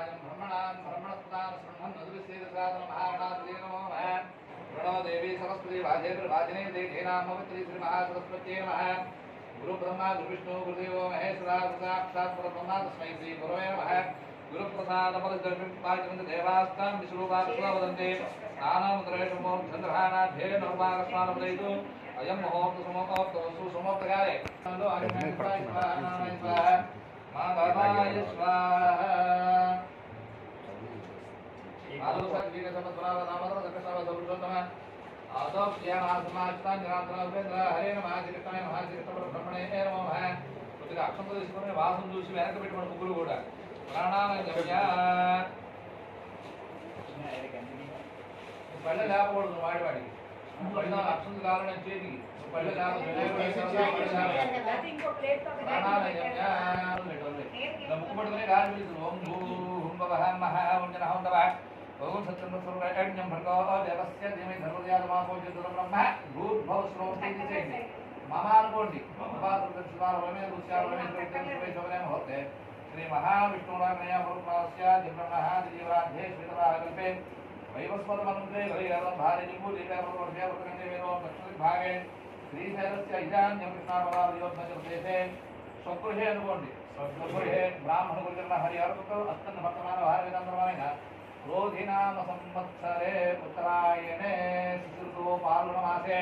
ब्रह्मणाय ब्रह्मणां ब्रह्मणस्पदां शृण्वन् नमः प्रणो देवी सरस्वती भाजेर्भाजिने देघेनामवत्री श्रीमहासरस्वत्यै नमः गुरु ब्रह्मा गुरु विष्णु गुरुदेव महेश्वरा साक्षात् परब्रह्मा तस्मै श्री गुरवे नमः गुरुप्रसादपददेवास्तां विश्वरूपात्वा वदन्ति नानामुद्रेषु मोर्धन्द्रहानाध्येन रूपाकस्मानुपदयितु अयं महोक्तसमोक्तवस्तु समोक्तकाले मा धर्माय स्वाहा गुरु प्रसाद पदजन्म देवास्तां विश्वरूपात्मा वदन्ते स्नानमुद्रेषु चन्द्रहानाध्ये नर्माकस्मानमुदयतु अयं मुहूर्त सुमुहूर्त सुसुमुहूर्तकाले अग्निष्ठाय स्वाहा मा धर्माय स्वाहा అక్షంతో తీసుకుని వాసం చూసి వెనక పెట్టుకున్న ముగ్గురు కూడా ప్రాణాలయ పళ్ళ లేపకూడదు వాడి వాడికి పళ్ళ అక్షంత కావాలని చేతికి పళ్ళ ముక్కు పట్టుకుని గాలి పీల్చుడు ఓం భూ హుం భవ మహ ओम सत्यम सर्वदा एक नंबर का अदेवस्य धीमे धर्मजातमा को जो ब्रह्म भूत भव श्रोति दिचे ममार कोटि बात दक्षिणार वमे दुष्यार वमे दुष्यार वमे होते श्री महाविष्णुरामया भूपास्य दिव्रमहा दिव्याधे श्रीरागल्पे वैवस्वत मनुते वैरं भारिणी भूदेव वर्षे वर्तने वेदो दक्षिण भागे श्रीशैलस्य इदान्यं कृष्णावरावयोद्धे स्वगृहे अनुकोण्डि स्वगृहे ब्राह्मणगुरुजनः हरि अर्पतो अत्यन्तभक्तमानः भारवेदान्तमानिनः रोधिनामसंवत्सरे उत्तरायणे शिशिरदोपालुणमासे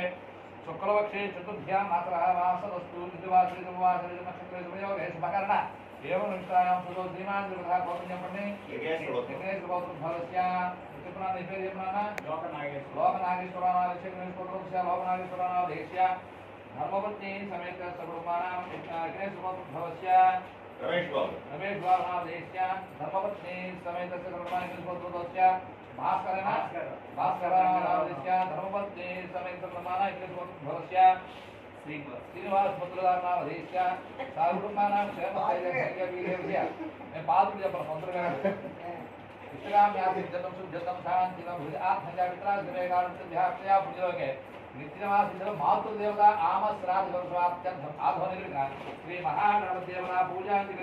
शुक्लपक्षे चतुर्भ्यां मात्रः वासवस्तु ऋतुवासऋतुवासऋतुनक्षत्रे सुभयोगे शुभकर्ण एवं निष्ठायां सुतो धीमान् त्रिवधा कौपिन्यं पण्डे यज्ञेश्वरोद्भवस्या त्रिपुरा निषेधेपुराणा धर्मपत्नी समेत स्वरूपाणां यज्ञेश्वरोद्भवस्या रमेश बाबू रमेश बाबू महादेशस्य धर्मपत्नी समेतस्य कर्ममाणस्य भास्करः भास्करः। महादेशस्य धर्मपत्नी समेतस्य कर्ममाणस्य श्रीनिवास पुत्रधारणावधेशस्य सारुकुमानां क्षयमस्य मैं पाद पूजा पर मंत्र कर इस्लाम याति जतम सुजतम शांति नम भुज आत्मजा वितरा जमेगान से ध्यान से आप पूजोगे నిత్యమాసిద్ధం మాతృదేవత ఆమశ్రాధిపత్యంతం ఆధ్వనిక శ్రీ మహాగణపదేవత పూజాంతి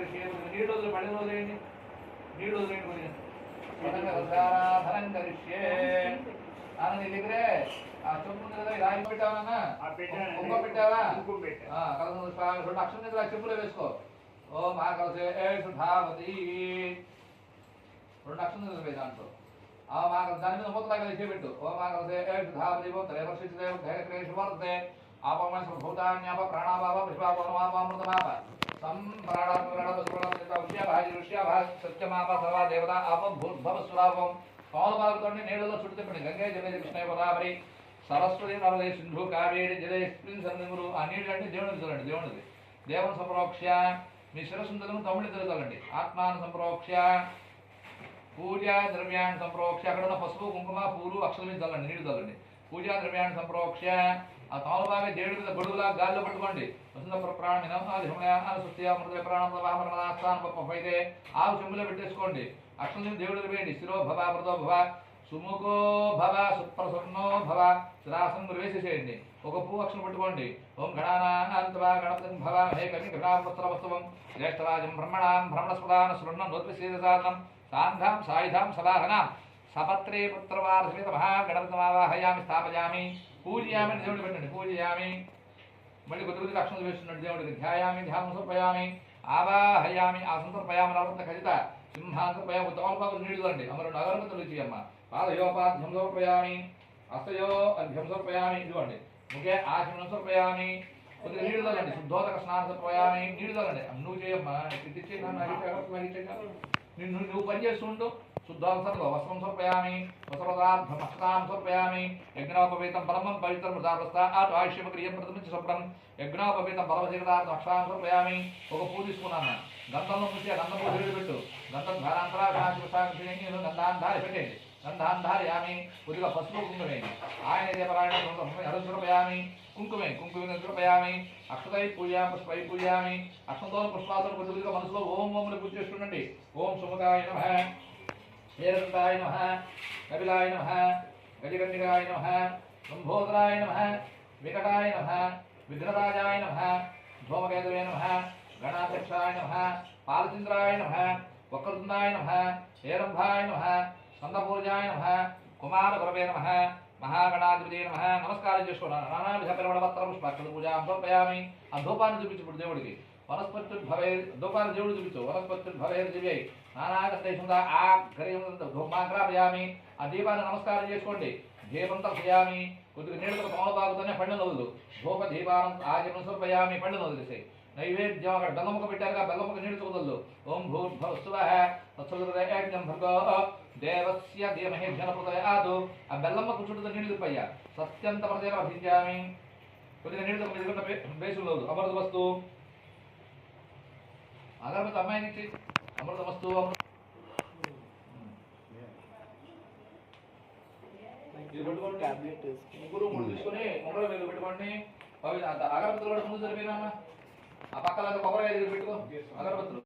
నీళ్ళు వదిలి పడి వదిలేయండి నీళ్ళు వదిలేయండి ధనం కరిష్యే. నాన్న నీ దగ్గరే? ఆ చెప్పు ఉంది కదా రాయి పెట్టావా కుంభ పెట్టావా? కలసం రెండు అక్షరం దగ్గర చెప్పులు వేసుకో. ఓ మా కలిసే ఏ సుధావతి. రెండు అక్షరం దగ్గర దాంట్లో. ఆ మా దాని మీద మూతలా లాగా చేపెట్టు. ఓ మా భూతాన్యాప ప్రాణాపాప పుష్పాపనమాపామృతమాప సత్యమాప సర్వా దేవత ఆపం భూర్భవ సురాపం పాలబాగుతోండి నీళ్ళలో చుట్టు తిప్పండి. గంగే జలే కృష్ణ గోదావరి. సరస్వతి నవలే సింధు కావేరి జలే స్ప్రింగ్ ఆ నీళ్ళు అంటే దేవుడిని చూడండి దేవుడిది దేవుని సంప్రోక్ష మీ శిరస్సు తెలుగు తెలుగుతారండి తెలుగాలండి ఆత్మాను సంప్రోక్ష పూజా ద్రవ్యాన్ని సంప్రోక్ష అక్కడ ఉన్న పసుపు కుంకుమ పూలు అక్షరం మీద చల్లండి నీళ్ళు చల్లండి. పూజా ద్రవ్యాన్ని సంప్రోక్ష ఆ తాను బాగా దేవుడి మీద గొడుగులా గాల్లో పట్టుకోండి. వసంత ప్రాణమిన ఆది మృత ప్రాణం వాహమరణాస్థానం ఆవు చెంబులో పెట్టేసుకోండి. అక్షరం దేవుడు వేయండి శిరో భవ మృదో భవ సుముఖో భవ సుప్రసన్నో భవ శిరాసం ప్రవేశేసేయండి ఒక పువ్వు అక్షరం పట్టుకోండి. ఓం గణానాంతవా గణపతి భవ హే కవి ఘటాపత్రవస్తవం జ్యేష్ఠరాజం బ్రహ్మణాం భ్రమణస్పదాన శృణ్ణం నోత్విశేషసాధనం సాంధాం సాయుధాం సలాహనాం. సపత్రే పుత్రవారసమిత మహాగణపతిమావాహయామి స్థాపయామి. పూజయామి అని దేవుడికి పెట్టండి. పూజయామి. మళ్ళీ కొద్ది కొద్దిగా అక్షరం వేస్తున్నాడు దేవుడికి ధ్యాయామి ధ్యానం సమర్పయామి. ఆవాహయామి ఆ సంతర్పయామి నవరత్న ఖచ్చిత. సింహాంతర్పయామి తమలపాకు నీళ్ళు అండి అమరు నగరమతులు ఇచ్చి అమ్మ పాదయోపాధ్యం సమర్పయామి. అస్తయో అధ్యం సమర్పయామి. ఇదిగోండి. ముఖే ఆచమనం సమర్పయామి. కొద్దిగా నీళ్ళు తల్లండి శుద్ధోదక స్నానం సమర్పయామి. నీళ్ళు తల్లండి నువ్వు చేయమ్మా. ఇది నిన్ను నువ్వు పనిచేస్తుండు. చేస్తుండు సర్వ వస్త్రం సమర్పయామి. వస్త్రదార్థం అష్టాం సమర్పయామి. యజ్ఞోపవీతం పరమం పవిత్రం మృతాప్రస్థ ఆటు ఆయుష్యం క్రియం ప్రతిమించి శుభ్రం. యజ్ఞోపవీతం పరమశీలదార్థం అష్టాం సమర్పయామి. ఒక పూ తీసుకున్నాను గంధంలో ముసి ఆ గంధం పూజ పెట్టు. గంధం ధారాంతరాక్షి గంధాంధారి పెట్టేది పెట్టేయండి గంధాంధారయామి కొద్దిగా పసుపు కుంకుమే. ఆయన దేవరాయణ హరసురపయామి కుంకుమే కుంకుమే నిద్రపయామి అక్షతై పూజా పుష్పై పూజామి. అక్షంతో పుష్పాలను కొద్దిగా మనసులో ఓం ఓంని పూజ చేస్తుండండి. ఓం సుముఖాయ నమ హేరంతాయ నమ కపిలాయ నమ గజగండికాయ నమ లంబోదరాయ నమ వికటాయ నమ విఘ్నరాజాయ నమ ధూమకేతవే నమ గణాధ్యక్షాయ నమ పాలచంద్రాయ నమ వక్రతుండాయ నమ హేరంభాయ నమ స్కందపూజాయ నమ కుమారగురవే నమ మహాగణాధిపతి నమ. నమస్కారం చేసుకున్నాను నానావిధ పిలవడవత్ర పుష్పాక్షల పూజ సమర్పయామి. ఆ ధూపాన్ని చూపించు దేవుడికి వనస్పతి భవే ధూపాన్ని దేవుడు చూపించు. వనస్పతి భవే దివ్యై నానాగంధ ఆ ధూపాగ్రాపయామి ఆ దీపాన్ని నమస్కారం చేసుకోండి. దీపం తప్పయామి కొద్దిగా నీళ్ళతో తమలపాకుతోనే పండుగ వదులు ధూప దీపానం ఆజనం సమర్పయామి. పండుగ వదిలేసాయి నైవేద్యం అక్కడ బెల్లముక పెట్టారుగా బెల్లముక నీళ్ళు వదలు ఓం భూర్భవస్వ తత్సవితుర్యజ్ఞం భర్గో దేవస్య ధీమహి ఘనపృతయాదు ఆ బెల్లమ్మకు చుట్టూ నీళ్ళు తిప్పయ్యా సత్యంత ప్రదేవ అభిజ్ఞామి కొద్దిగా నీళ్ళతో ఎదుగున్న బేసులు అమృత వస్తు అగరబత్తి అమ్మాయిని ఇచ్చి అమృత వస్తు అమృత ఇది పెట్టుకోండి టాబ్లెట్ వేసుకుని ముగ్గురు మూడు తీసుకొని ఉంగరం వేలు పెట్టుకోండి అవి అగరబత్తులు కూడా ముందు సరిపోయినా ఆ పక్కన కొబ్బరి పెట్టుకో అగరబత్తులు